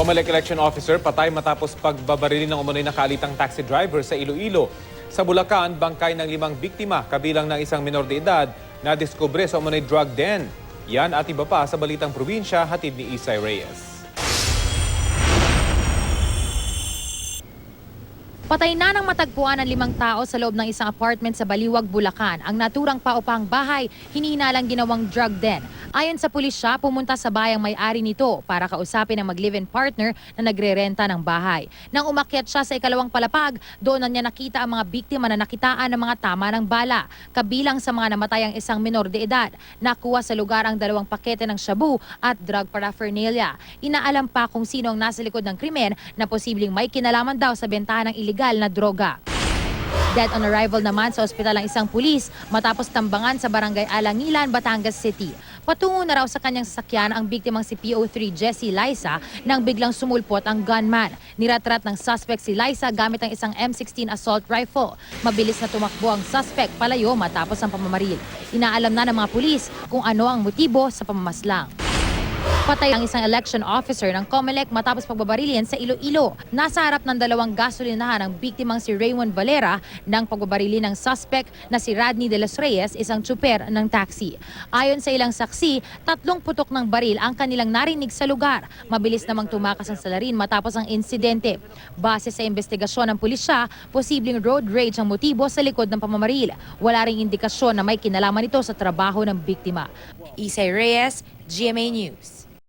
COMELEC election officer patay matapos pagbabarili ng umunoy na kalitang taxi driver sa Iloilo. Sa Bulacan, bangkay ng limang biktima kabilang ng isang minor de edad na diskubre sa umunoy drug den. Yan at iba pa sa balitang probinsya hatid ni Isay Reyes. Patay na ng matagpuan ng limang tao sa loob ng isang apartment sa Baliwag, Bulacan. Ang naturang paupang bahay, hinihinalang ginawang drug den. Ayon sa pulisya, pumunta sa bayang may-ari nito para kausapin ang mag-live-in partner na nagre-renta ng bahay. Nang umakyat siya sa ikalawang palapag, doon na niya nakita ang mga biktima na nakitaan ng mga tama ng bala. Kabilang sa mga namatay ang isang minor de edad. Nakuha sa lugar ang dalawang pakete ng shabu at drug paraphernalia. Inaalam pa kung sino ang nasa likod ng krimen na posibleng may kinalaman daw sa bentahan ng iligal na droga. Dead on arrival naman sa ospital ang isang pulis matapos tambangan sa barangay Alangilan, Batangas City. Patungo na raw sa kanyang sasakyan ang biktimang si PO3 Jesse Liza nang biglang sumulpot ang gunman. Niratrat ng suspect si Liza gamit ang isang M16 assault rifle. Mabilis na tumakbo ang suspect palayo matapos ang pamamaril. Inaalam na ng mga pulis kung ano ang motibo sa pamamaslang. Patay ang isang election officer ng COMELEC matapos pagbabarilin sa Iloilo. Nasa harap ng dalawang gasolinahan ang biktimang si Raymond Valera ng pagbabarili ng suspect na si Radney de los Reyes, isang tsuper ng taxi. Ayon sa ilang saksi, tatlong putok ng baril ang kanilang narinig sa lugar. Mabilis namang tumakas ang salarin matapos ang insidente. Base sa investigasyon ng pulisya, posibleng road rage ang motibo sa likod ng pamamaril. Wala ring indikasyon na may kinalaman ito sa trabaho ng biktima. Isay Reyes, GMA News.